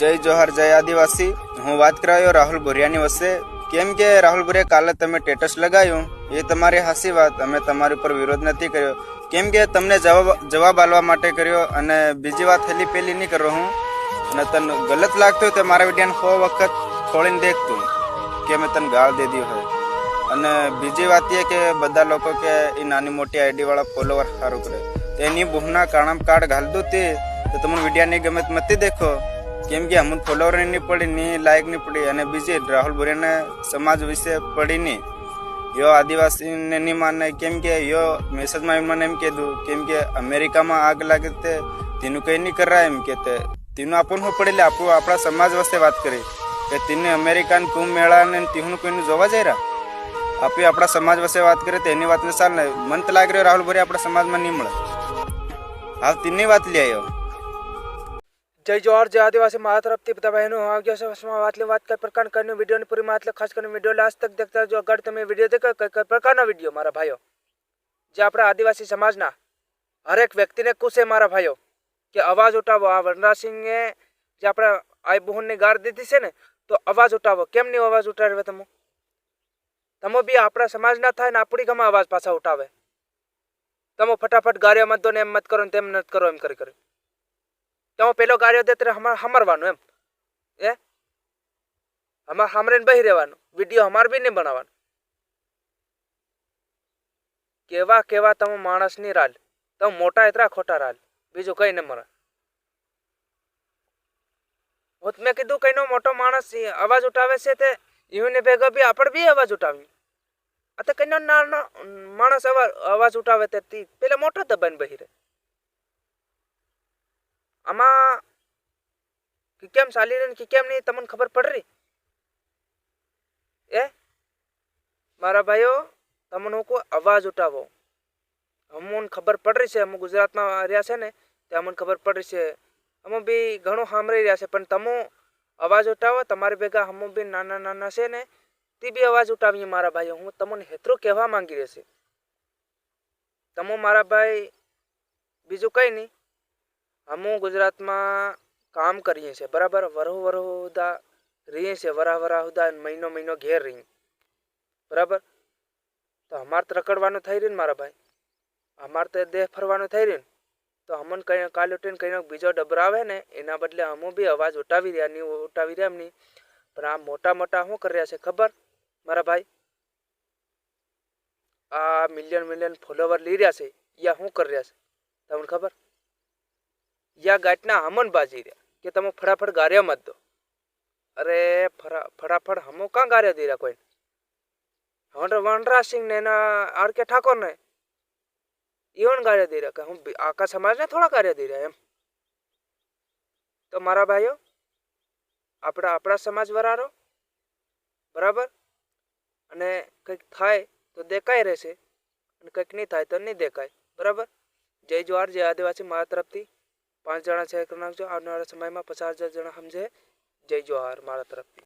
જય જોહર, જય આદિવાસી. હું વાત કરાયો રાહુલ ભુરિયાની વચ્ચે. કેમ કે રાહુલ ભુરિયા કાલે તમે સ્ટેટસ લગાવ્યું એ તમારી હાસી વાત. અમે તમારી ઉપર વિરોધ નથી કર્યો. કેમ કે તમને જવાબ જવાબ આલવા માટે કર્યો અને બીજી વાત હેલી પેલી નહીં કરો હું. અને તને ગલત લાગતું હોય તો મારા વિડીયાને સો વખત ખોળીને દેખતું કે મેં તને ગાળ દે દી હોય. અને બીજી વાત એ કે બધા લોકો કે એ નાની મોટી આઈડીવાળા ફોલોવર સારું કરે. એની બહુના કાણમ કાર્ડ ઘાલ દો તે તો તમને વિડીયા નહીં ગમે મતી દેખો. કેમ કે અમુક ફોલોવર નહીં પડી, ની લાયક નહીં પડી અને બીજી રાહુલ ભુરિયાને સમાજ વિશે પડી નહીં યો આદિવાસીને નહીં માને, કેમ કે યો મેસેજમાં મને એમ કીધું, કેમ કે અમેરિકામાં આગ લાગે તે તેનું કંઈ નહીં કરાય એમ કે તે. તેનું હું પડી પડેલે આપણું, આપણા સમાજ વસ્તે વાત કરી. કે તેને અમેરિકાન કુંભ મેળા ને તેનું કોઈને જોવા જઈ રહ્યા આપણે આપણા સમાજ વસે વાત કરીએ તો એની વાતને ચાલ ને મન તો રહ્યો રાહુલ ભરી આપણા સમાજમાં નહીં મળે. હા તેની વાત લઈ આવ્યો જય જોહર, જય આદિવાસી, મારા તરફથી બધા બહેનો, હું આવી છે. વસમાં વાત લે વાત કઈ પ્રકાર કરીને વિડીયોની પૂરી માં ખાસ કરીને વીડિયો લાસ્ટ તક દેખતા જો અગર તમે વીડિયો દેખો, કઈ કઈ પ્રકારનો વીડિયો, મારા ભાઈઓ? જે આપણા આદિવાસી સમાજના હરેક વ્યક્તિને કુશે મારા ભાઈઓ, કે અવાજ ઉઠાવો. આ વનરાજસિંહે જે આપણા આઈ બહુનની ગાળ દીધી છે ને, તો અવાજ ઉઠાવો. કેમ નહીં અવાજ ઉઠાવે તમે? તમે બી આપણા સમાજના થાય ને આપણી ગમે અવાજ પાછા ઉઠાવે. તમે ફટાફટ ગાર્યો મત દો ને એમ મત કરો ને તેમ મત કરો એમ કરી કરી. તમે પેલો ગાર્યો દે, ત્યારે હમરવાનું એમ. એ અમાર હામરેને બહી રહેવાનું. વીડિયો અમાર બી નહીં બનાવવાનો. કેવા કેવા તમે માણસની રાલ. તમે મોટા એટલા ખોટા રાલ. બીજું કઈ નહીં મળે. હું મેં કીધું કઈનો મોટો માણસ અવાજ ઉઠાવે છે તે એને ભેગો બી આપણે બી અવાજ ઉઠાવી આ તો કઈનો નાનો માણસ અવાજ ઉઠાવે તી પેલા મોટો દબાઈને બહી રહે. આમાં કે કેમ ચાલી રહી કે કેમ નહીં તમને ખબર પડ રહી એ? મારા ભાઈઓ, તમને હું કોઈ અવાજ ઉઠાવો. અમને ખબર પડ રહી છે, અમે ગુજરાતમાં રહ્યા છે ને તે અમને ખબર પડ રહી છે. અમે બી ઘણું સાંભળી રહ્યા છે, પણ તમે અવાજ ઉઠાવો, તમારી ભેગા હમો બી નાના નાના છે ને, તે બી અવાજ ઉઠાવીએ મારા ભાઈઓ. હું તમને હેતરો કહેવા માંગી રહ્યો છે. તમે મારા ભાઈ બીજું કંઈ નહીં. અમે ગુજરાતમાં કામ કરીએ છીએ. બરાબર? વરહુ વરહુ હુદા રહીએ છીએ. વરા વરાહુદા મહિનો મહિનો ઘેર રહીએ બરાબર? તો અમારે તો રખડવાનું થઈ રહ્યું ને મારા ભાઈ. અમારે તો દેહ ફરવાનું થઈ રહ્યું તો અમને કંઈ કાલ ઉઠીને કંઈનો બીજો ડબરો આવે ને, એના બદલે અમુ બી અવાજ ઉઠાવી રહ્યા નહીં ઉઠાવી રહ્યા એમની પણ આ મોટા મોટા શું કરી રહ્યા છે ખબર? મારા ભાઈ? આ મિલિયન મિલિયન ફોલોવર લઈ રહ્યા છે. યા શું કરી રહ્યા છે? તમને ખબર? યા ગાંઠના હમન બાજી રહ્યા, કે તમે ફટાફટ ગાર્યા મત દો. અરે ફટાફટ હમો કાં ગાર્યા દીરા કોઈ વનરા સિંહ ને એના આર કે ઠાકોર ને ઈવન ગાર્યા દીરા, કે હું આકા સમાજને થોડા ગાર્યા દીરા એમ. તો મારા ભાઈઓ, આપણા આપણા સમાજ વરારો, બરાબર? અને કંઈક થાય તો દેખાય રહેશે, અને કંઈક નહીં થાય તો નહીં દેખાય, બરાબર? જય જવાહર જય આદિવાસી મારા તરફથી. પાંચ જણા છે નાખજો આવનારા સમયમાં પચાસ હજાર જણા સમજે. જય જોહાર મારા તરફથી.